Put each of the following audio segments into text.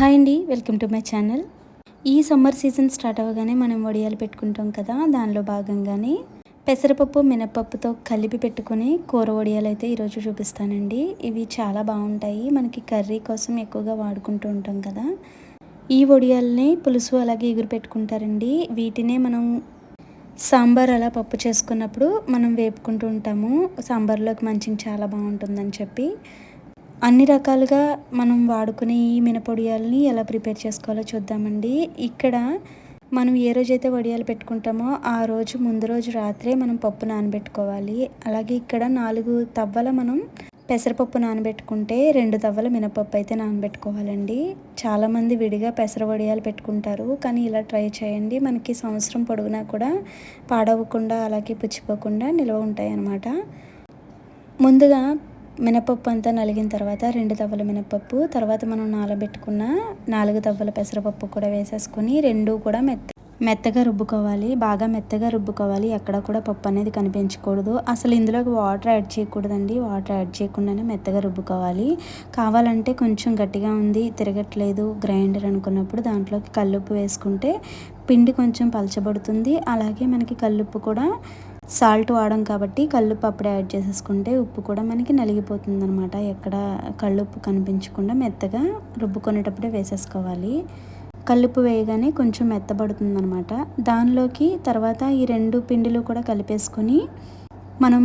Hi అండి welcome to my channel. ఈ summer season start అవ్వగానే మనం వడియాలు పెట్టుకుంటాం కదా దానిలో భాగంగానే పెసరపప్పు మినపప్పుతో కలిపి పెట్టుకుని కూర వడియాలు అయితే ఈరోజు చూపిస్తానండి. ఇవి చాలా బాగుంటాయి మనకి కర్రీ కోసం ఎక్కువగా వాడుకుంటూ ఉంటాం కదా. ఈ వడియాలని పులుసు అలాగే ఎగురు పెట్టుకుంటారండి. వీటినే మనం సాంబార్ అలా పప్పు చేసుకున్నప్పుడు మనం వేపుకుంటూ ఉంటాము. సాంబార్లోకి మంచిగా చాలా బాగుంటుందని చెప్పి. అన్ని రకాలుగా మనం వాడుకునే ఈ మినపొడియాలని ఎలా ప్రిపేర్ చేసుకోవాలో చూద్దామండి. ఇక్కడ మనం ఏ రోజైతే వడియాలు పెట్టుకుంటామో ఆ రోజు ముందు రోజు రాత్రే మనం పప్పు నానబెట్టుకోవాలి. అలాగే ఇక్కడ నాలుగు తవ్వల మనం పెసరపప్పు నానబెట్టుకుంటే రెండు తవ్వల మినపప్పు అయితే నానబెట్టుకోవాలండి. చాలామంది విడిగా పెసర వడియాలు పెట్టుకుంటారు. కానీ ఇలా ట్రై చేయండి. మనకి సంవత్సరం పొడుగునా కూడా పాడవకుండా అలాగే పుచ్చిపోకుండా నిల్వ ఉంటాయి అన్నమాట ముందుగా మినపప్పు అంతా నలిగిన తర్వాత రెండు తవ్వల మినపప్పు తర్వాత మనం నానబెట్టుకున్న నాలుగు తవ్వల పెసరపప్పు కూడా వేసేసుకొని రెండు కూడా మెత్త మెత్తగా రుబ్బుకోవాలి. బాగా మెత్తగా రుబ్బుకోవాలి. ఎక్కడ కూడా పప్పు అనేది కనిపించకూడదు. అసలు ఇందులోకి వాటర్ యాడ్ చేయకూడదండి. వాటర్ యాడ్ చేయకుండానే మెత్తగా రుబ్బుకోవాలి. కావాలంటే కొంచెం గట్టిగా ఉంది తిరగట్లేదు గ్రైండర్ అనుకున్నప్పుడు దాంట్లోకి కల్లుప్పు వేసుకుంటే పిండి కొంచెం పలచబడుతుంది. అలాగే మనకి కల్లుప్పు కూడా సాల్ట్ వాడడం కాబట్టి కల్లుప్పు అప్పుడే యాడ్ చేసేసుకుంటే ఉప్పు కూడా మనకి నలిగిపోతుంది అనమాట ఎక్కడ కళ్ళుప్పు కనిపించకుండా మెత్తగా రుబ్బుకునేటప్పుడే వేసేసుకోవాలి. కల్లుప్పు వేయగానే కొంచెం మెత్తబడుతుంది అనమాట దానిలోకి తర్వాత ఈ రెండు పిండిలు కూడా కలిపేసుకొని మనం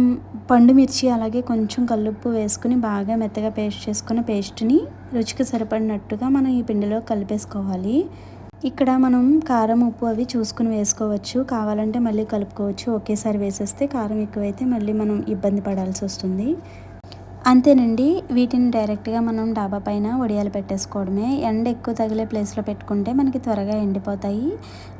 పండు మిర్చి అలాగే కొంచెం కల్లుప్పు వేసుకుని బాగా మెత్తగా పేస్ట్ చేసుకున్న పేస్ట్ని రుచికి సరిపడినట్టుగా మనం ఈ పిండిలో కలిపేసుకోవాలి. ఇక్కడ మనం కారం ఉప్పు అవి చూసుకుని వేసుకోవచ్చు. కావాలంటే మళ్ళీ కలుపుకోవచ్చు. ఒకేసారి వేసేస్తే కారం ఎక్కువైతే మళ్ళీ మనం ఇబ్బంది పడాల్సి వస్తుంది. అంతేనండి. వీటిని డైరెక్ట్గా మనం డాబా పైన వడియాలు పెట్టేసుకోవడమే. ఎండ ఎక్కువ తగిలే ప్లేస్లో పెట్టుకుంటే మనకి త్వరగా ఎండిపోతాయి.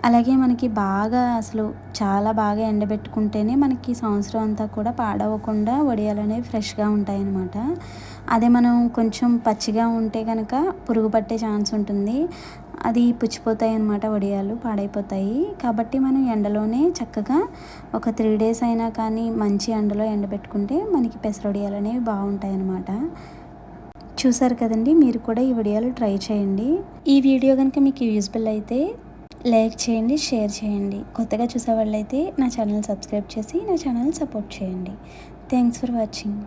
అలాగే మనకి బాగా అసలు చాలా బాగా ఎండబెట్టుకుంటేనే మనకి సంవత్సరం అంతా కూడా పాడవకుండా వడియాలు అనేవి ఫ్రెష్గా ఉంటాయి అన్నమాట అదే మనం కొంచెం పచ్చిగా ఉంటే కనుక పురుగు పట్టే ఛాన్స్ ఉంటుంది. అది పుచ్చిపోతాయి అన్నమాట వడియాలు పాడైపోతాయి. కాబట్టి మనం ఎండలోనే చక్కగా ఒక త్రీ డేస్ అయినా కానీ మంచి ఎండలో ఎండబెట్టుకుంటే మనకి పెసరొడియాలు అనేవి బాగుంటాయి అన్నమాట చూసారు కదండి మీరు కూడా ఈ వీడియోలు ట్రై చేయండి. ఈ వీడియో కనుక మీకు యూజ్ఫుల్ అయితే లైక్ చేయండి షేర్ చేయండి. కొత్తగా చూసేవాళ్ళైతే నా ఛానల్ సబ్స్క్రైబ్ చేసి నా ఛానల్ సపోర్ట్ చేయండి. Thanks for watching.